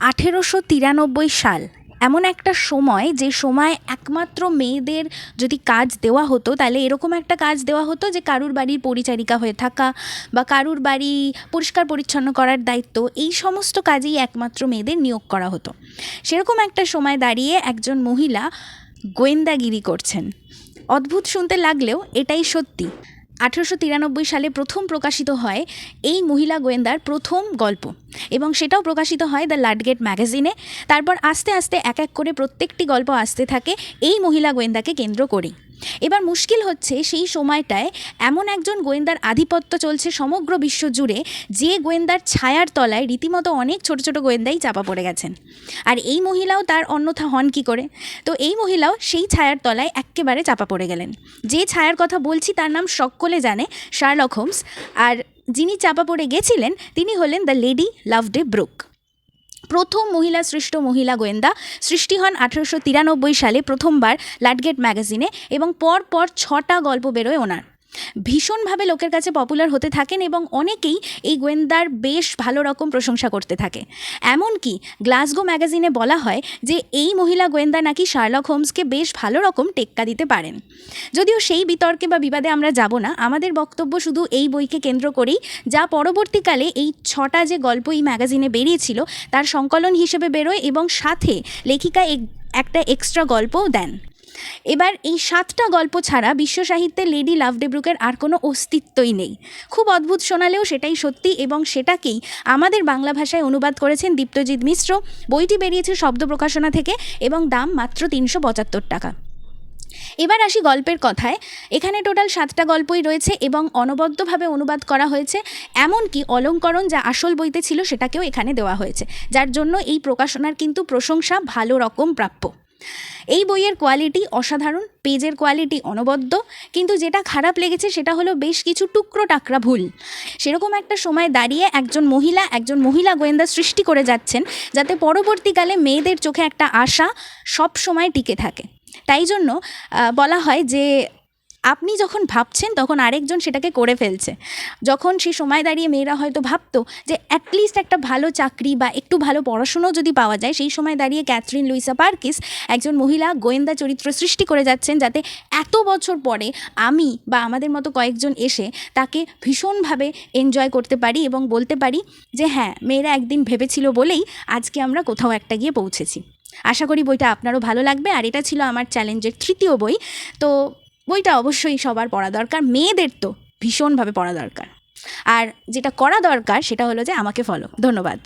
আঠেরোশো তিরানব্বই সাল। এমন একটা সময়, যে সময় একমাত্র মেয়েদের যদি কাজ দেওয়া হতো, তাহলে এরকম একটা কাজ দেওয়া হতো যে কারুর বাড়ির পরিচারিকা হয়ে থাকা বা কারুর বাড়ি পরিষ্কার পরিচ্ছন্ন করার দায়িত্ব, এই সমস্ত কাজেই একমাত্র মেয়েদের নিয়োগ করা হতো। সেরকম একটা সময় দাঁড়িয়ে একজন মহিলা গোয়েন্দাগিরি করছেন। অদ্ভুত শুনতে লাগলেও এটাই সত্যি। আঠেরোশো তিরানব্বই সালে প্রথম প্রকাশিত হয় এই মহিলা গোয়েন্দার প্রথম গল্প। এবং সেটাও প্রকাশিত হয় দ্য লাডগেট ম্যাগাজিনে। তারপর আস্তে আস্তে এক এক করে প্রত্যেকটি গল্প আসতে থাকে এই মহিলা গোয়েন্দাকে কেন্দ্র করেই। এবার মুশকিল হচ্ছে সেই সময়টায় এমন একজন গোয়েন্দার আধিপত্য চলছে সমগ্র বিশ্ব জুড়ে, যে গোয়েন্দার ছায়ার তলায় রীতিমতো অনেক ছোট ছোট গোয়েন্দাই চাপা পড়ে গেছেন। আর এই মহিলাও তার অন্যথা হন কি করে? তো এই মহিলাও সেই ছায়ার তলায় এক্কেবারে চাপা পড়ে গেলেন। যে ছায়ার কথা বলছি তার নাম সকলে জানে, শার্লক হোমস। আর যিনি চাপা পড়ে গেছিলেন, তিনি হলেন the lady Loveday Brooke প্রথম মহিলা সৃষ্ট মহিলা গোয়েন্দা সৃষ্টি হন আঠেরোশো তিরানব্বই সালে প্রথমবার লাটগেট ম্যাগাজিনে এবং পর পর ছটা গল্প বেরোয় ওনার। ভীষণভাবে লোকের কাছে পপুলার হতে থাকেন এবং অনেকেই এই গোয়েন্দার বেশ ভালো রকম প্রশংসা করতে থাকে। এমনকি গ্লাসগো ম্যাগাজিনে বলা হয় যে এই মহিলা গোয়েন্দা নাকি শার্লক হোমসকে বেশ ভালো রকম টেক্কা দিতে পারেন। যদিও সেই বিতর্কে বা বিবাদে আমরা যাব না, আমাদের বক্তব্য শুধু এই বইকে কেন্দ্র করেই, যা পরবর্তীকালে এই ছটা যে গল্প এই ম্যাগাজিনে বেরিয়েছিল, তার সংকলন হিসেবে বেরোয় এবং সাথে লেখিকা এক- একটা এক্সট্রা গল্পও দেন। এবার এই সাতটা গল্প ছাড়া বিশ্ব সাহিত্যে লেডি লাভ লাভডেব্রুকের আর কোনো অস্তিত্বই নেই। খুব অদ্ভুত শোনালেও সেটাই সত্যি এবং সেটাকেই আমাদের বাংলা ভাষায় অনুবাদ করেছেন দীপ্তজিৎ মিশ্র। বইটি বেরিয়েছে শব্দ প্রকাশনা থেকে এবং দাম মাত্র তিনশো পঁচাত্তর টাকা। এবার আসি গল্পের কথায়। এখানে টোটাল সাতটা গল্পই রয়েছে এবং অনবদ্যভাবে অনুবাদ করা হয়েছে। এমনকি অলঙ্করণ যা আসল বইতে ছিল সেটাকেও এখানে দেওয়া হয়েছে। যার জন্য এই প্রকাশনার কিন্তু প্রশংসা ভালো রকম প্রাপ্য। এই বইয়ের কোয়ালিটি অসাধারণ, পেজের কোয়ালিটি অনবদ্য, কিন্তু যেটা খারাপ লেগেছে সেটা হলো বেশ কিছু টুকরো টাকরা ভুল। সেরকম একটা সময় দাঁড়িয়ে একজন মহিলা একজন মহিলা গোয়েন্দা সৃষ্টি করে যাচ্ছেন, যাতে পরবর্তীকালে মেয়েদের চোখে একটা আশা সব সময় টিকে থাকে। তাই জন্য বলা হয় যে আপনি যখন ভাবছেন, তখন আরেকজন সেটাকে করে ফেলছে। যখন সে সময় দাঁড়িয়ে মেয়েরা হয়তো ভাবতো যে অ্যাটলিস্ট একটা ভালো চাকরি বা একটু ভালো পড়াশুনোও যদি পাওয়া যায়। সেই সময় দাঁড়িয়ে ক্যাথরিন লুইসা পার্কিস একজন মহিলা গোয়েন্দা চরিত্র সৃষ্টি করে যাচ্ছেন, যাতে এত বছর পরে আমি বা আমাদের মতো কয়েকজন এসে তাকে ভীষণভাবে এনজয় করতে পারি এবং বলতে পারি যে হ্যাঁ মেয়েরা একদিন ভেবেছিল বলেই আজকে আমরা কোথাও একটা গিয়ে পৌঁছেছি। আশা করি বইটা আপনারও ভালো লাগবে। আর এটা ছিল আমার চ্যালেঞ্জের তৃতীয় বই। তো বইটা অবশ্যই সবার পড়া দরকার, মেয়েদের তো ভীষণভাবে পড়া দরকার। আর যেটা করা দরকার সেটা হলো যে আমাকে ফলো ধন্যবাদ।